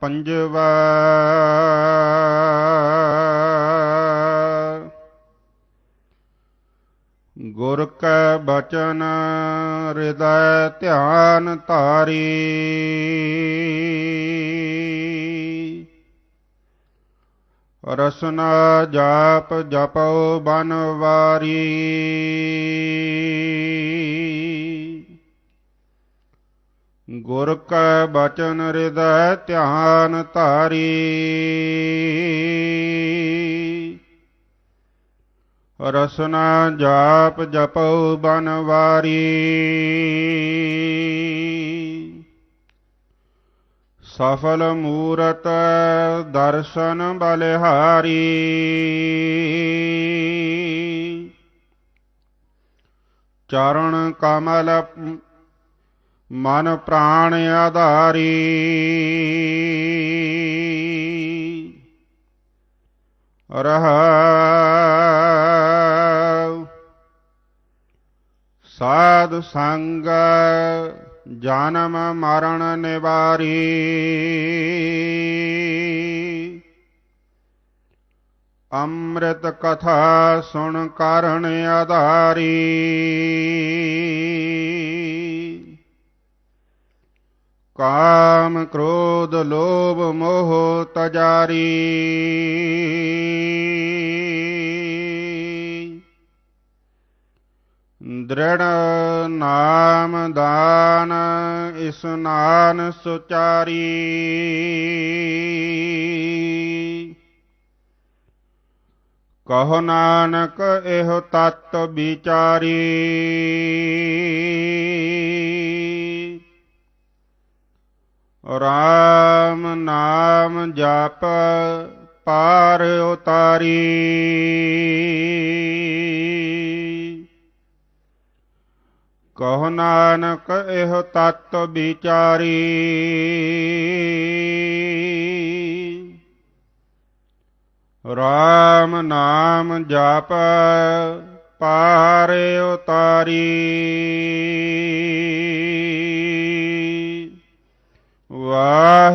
ਪੰਜਵਾ। ਗੁਰ ਕੈ ਬਚਨ ਹਿਰਦੈ ਧਿਆਨ ਧਾਰੀ। ਰਸਨਾ ਜਾਪ ਜਪਉ ਬਨ ਗੁਰ ਕੈ ਬਚਨ ਹਿਰਦੈ ਧਿਆਨ ਧਾਰੀ। ਰਸਨਾ ਜਾਪ ਜਪਉ ਬਨ ਵਾਰੀ। ਸਫਲ ਮੂਰਤ ਦਰਸ਼ਨ ਬਲਿਹਾਰੀ। ਚਰਨ ਕਮਲ ਮਨ ਪ੍ਰਾਣ ਆਧਾਰੀ। ਰਹਾਉ ਸਾਧ ਸੰਗ ਜਨਮ ਮਰਨ ਨਿਵਾਰੀ। ਅੰਮ੍ਰਿਤ ਕਥਾ ਸੁਣ ਕਰਣ ਆਧਾਰੀ। ਕਾਮ ਕ੍ਰੋਧ ਲੋਭ ਮੋਹ ਤਜਾਰੀ। ਦ੍ਰਿੜ ਨਾਮ ਦਾਨ ਇਸਨਾਨ ਸੁਚਾਰੀ। ਕਹੋ ਨਾਨਕ ਇਹੋ ਤਤ ਵਿਚਾਰੀ। ਰਾਮ ਨਾਮ ਜਪ ਪਾਰ ਉਤਾਰੀ। ਕਹੋ ਨਾਨਕ ਇਹੋ ਤਤ ਵਿਚਾਰੀ। ਰਾਮ ਨਾਮ ਜਪ ਪਾਰ ਉਤਾਰੀ।